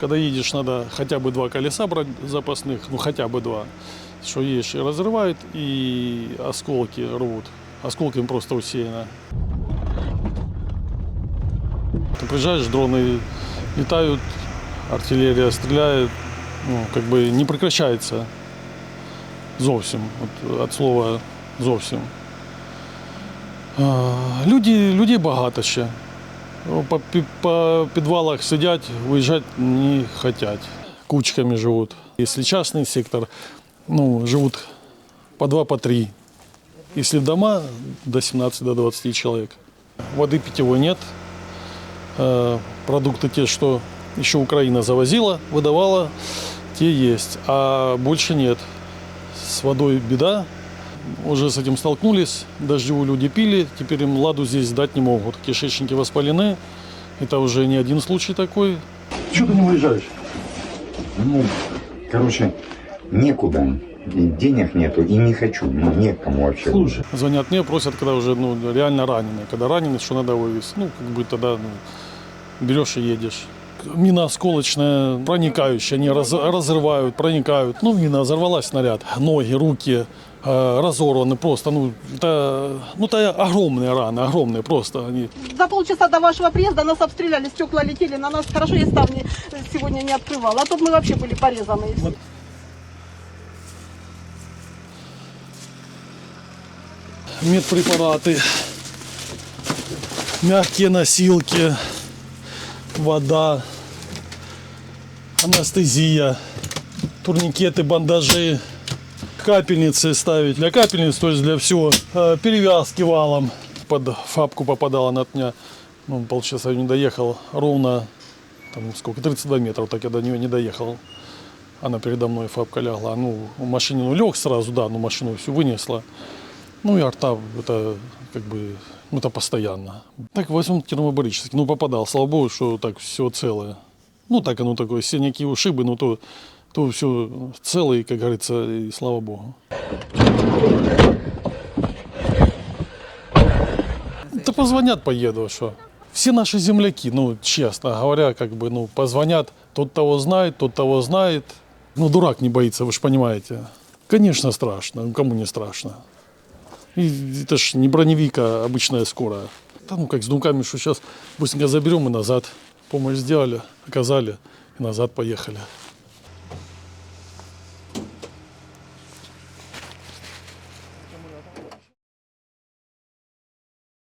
Когда едешь, надо хотя бы два колеса брать запасных, ну хотя бы два. Что едешь и разрывает, и осколки рвут. Осколками просто усеяно. Ты приезжаешь, дроны летают, артиллерия стреляет, ну, как бы не прекращается зовсім, от, от слова зовсім. А, Люди, людей багато ще. Ну, По, пі- по підвалах сидять, виїжджати не хочуть. Кучками живуть. Якщо частний сектор, ну, живуть по два, по три. Если дома до 17 до 20 человек. Воды питьевой нет. Э, Продукты те, что еще Украина завозила, выдавала, те есть. А больше нет. С водой беда. Уже с этим столкнулись. Дождевую люди пили. Теперь им ладу здесь дать не могут. Кишечники воспалены. Это уже не один случай такой. Чего ты не уезжаешь? Ну, короче, некуда. И денег нету, и не хочу. Ну, некому вообще. Слушай, Звонят мне, просят, когда уже ну, реально раненый. Когда раненый, что надо вывезти. Ну, как бы тогда ну, берешь и едешь. Мина осколочная, проникающая, они раз- разрывают, проникают. Ну, мина взорвалась, снаряд. Ноги, руки разорваны просто. Ну, это, ну, это огромные раны, огромные просто. Они За полчаса до вашего приезда нас обстреляли, стекла летели на нас. Хорошо, я ставни сегодня не открывала. А тут мы вообще были порезаны. всё. медпрепараты, мягкие носилки, вода, анестезия, турникеты, бандажи, капельницы ставить. Для капельниц, то есть для всего. Э, Перевязки валом. Под фабку попадала на дня. Ну, полчаса не доехал. Ровно, там сколько, 32 метров, так я до нее не доехал. Она передо мной фабка лягла. Ну, в машине ну, лег сразу, да, ну машину всю вынесла. Ну и арта, это как бы, ну это постоянно. Так возьмем термобарический, ну попадал, слава богу, что так все целое. Ну так оно такое, синяки, ушибы, ну то, то все целое, как говорится, и слава богу. Да позвонят, поеду, а что. Все наши земляки, ну, честно говоря, как бы, ну, позвонят, тот того знает, тот того знает. Ну, дурак не боится, вы же понимаете. Конечно, страшно, ну, кому не страшно. И это ж не броневик, а обычная скорая. Да ну как с думками, что сейчас быстренько заберем и назад. Помощь сделали, оказали и назад поехали.